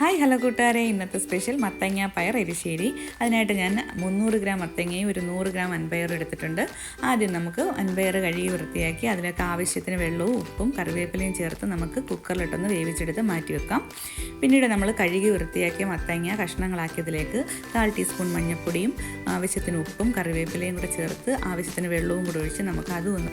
Hi hello കൂട്ടുകാരെ. ഇന്നത്തെ special മത്തങ്ങ പയർ എരിശ്ശേരി. അതിനായിട്ട് ഞാൻ മുന്നൂറ് ഗ്രാം മത്തങ്ങയും ഒരു നൂറ് ഗ്രാം അൻപയറും എടുത്തിട്ടുണ്ട്. ആദ്യം നമുക്ക് അൻപയർ കഴുകി വൃത്തിയാക്കി അതിലേക്ക് ആവശ്യത്തിന് വെള്ളവും ഉപ്പും കറിവേപ്പിലയും ചേർത്ത് നമുക്ക് കുക്കറിലിട്ടൊന്ന് വേവിച്ചെടുത്ത് മാറ്റി വെക്കാം. പിന്നീട് നമ്മൾ കഴുകി വൃത്തിയാക്കിയ മത്തങ്ങ കഷ്ണങ്ങളാക്കിയതിലേക്ക് കാൽ ടീസ്പൂൺ മഞ്ഞൾപ്പൊടിയും ആവശ്യത്തിന് ഉപ്പും കറിവേപ്പിലയും കൂടെ ചേർത്ത് ആവശ്യത്തിന് വെള്ളവും കൂടെ ഒഴിച്ച് നമുക്ക് അതും ഒന്ന്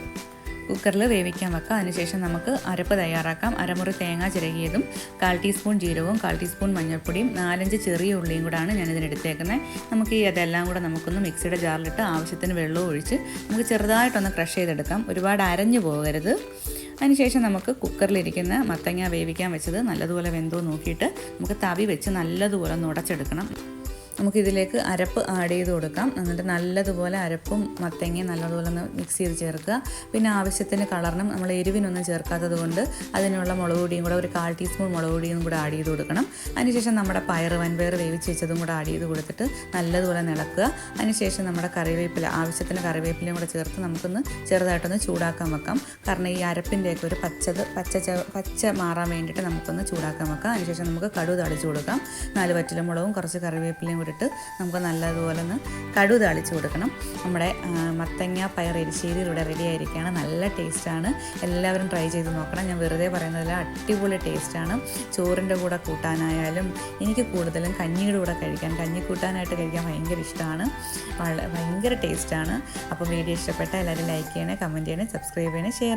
കുക്കറിൽ വേവിക്കാൻ വെക്കാം. അതിനുശേഷം നമുക്ക് അരപ്പ് തയ്യാറാക്കാം. അരമുറി തേങ്ങ ചിരകിയതും കാൽ ടീസ്പൂൺ ജീരകവും കാൽ ടീസ്പൂൺ മഞ്ഞൾപ്പൊടിയും നാലഞ്ച് ചെറിയ ഉള്ളിയും കൂടാണ് ഞാനിതിന് എടുത്തേക്കുന്നത് നമുക്ക് ഈ അതെല്ലാം കൂടെ നമുക്കൊന്ന് മിക്സിയുടെ ജാറിലിട്ട് ആവശ്യത്തിന് വെള്ളവും ഒഴിച്ച് നമുക്ക് ചെറുതായിട്ടൊന്ന് ക്രഷ് ചെയ്തെടുക്കാം. ഒരുപാട് അരഞ്ഞു പോകരുത്. അതിനുശേഷം നമുക്ക് കുക്കറിലിരിക്കുന്ന മത്തങ്ങ വേവിക്കാൻ വെച്ചത് നല്ലതുപോലെ വെന്തോ നോക്കിയിട്ട് നമുക്ക് തവി വെച്ച് നല്ലതുപോലെ ഒന്ന് ഉടച്ചെടുക്കണം. നമുക്കിതിലേക്ക് അരപ്പ് ആഡ് ചെയ്ത് കൊടുക്കാം. എന്നിട്ട് നല്ലതുപോലെ അരപ്പും മത്തങ്ങയും നല്ലതുപോലെ ഒന്ന് മിക്സ് ചെയ്ത് ചേർക്കുക. പിന്നെ ആവശ്യത്തിന് കളറിനും നമ്മൾ എരിവിനൊന്നും ചേർക്കാത്തത് കൊണ്ട് അതിനുള്ള മുളക് പൊടിയും കൂടെ ഒരു കാൽ ടീസ്പൂൺ മുളക് പൊടിയും കൂടെ ആഡ് ചെയ്ത് കൊടുക്കണം. അതിനുശേഷം നമ്മുടെ പയർ വൻപയർ വേവിച്ച് വെച്ചതും കൂടെ ആഡ് ചെയ്ത് കൊടുത്തിട്ട് നല്ലതുപോലെ നിളക്കുക. അതിനുശേഷം നമ്മുടെ കറിവേപ്പില ആവശ്യത്തിന് കറിവേപ്പിലയും കൂടെ ചേർത്ത് നമുക്കൊന്ന് ചെറുതായിട്ടൊന്ന് ചൂടാക്കാൻ വെക്കാം. കാരണം ഈ അരപ്പിന്റെയൊക്കെ ഒരു പച്ചത് പച്ച പച്ച മാറാൻ വേണ്ടിയിട്ട് നമുക്കൊന്ന് ചൂടാക്കാൻ വെക്കാം. അതിനുശേഷം നമുക്ക് കടുവ് തടിച്ചു കൊടുക്കാം. നാല് വറ്റലമുളകും കുറച്ച് കറിവേപ്പിലയും കൂടെ ഇട്ട് നമുക്ക് നല്ലതുപോലെ ഒന്ന് കടു തളിച്ച് കൊടുക്കണം. നമ്മുടെ മത്തങ്ങ പയർ എരിശ്ശേരി ഇവിടെ റെഡി ആയിരിക്കുകയാണ്. നല്ല ടേസ്റ്റാണ് എല്ലാവരും ട്രൈ ചെയ്ത് നോക്കണം. ഞാൻ വെറുതെ പറയുന്നതിൽ അടിപൊളി ടേസ്റ്റാണ് ചോറിന്റെ കൂടെ കൂട്ടാനായാലും എനിക്ക് കൂടുതലും കഞ്ഞിയുടെ കൂടെ കഴിക്കാൻ കഞ്ഞി കൂട്ടാനായിട്ട് കഴിക്കാൻ ഭയങ്കര ഇഷ്ടമാണ്. ഭയങ്കര ടേസ്റ്റാണ് അപ്പോൾ വീഡിയോ ഇഷ്ടപ്പെട്ട എല്ലാവരും ലൈക്ക് ചെയ്യണേ കമന്റ് ചെയ്യണേ സബ്സ്ക്രൈബ് ചെയ്യണേ ഷെയർ ചെയ്യണേ.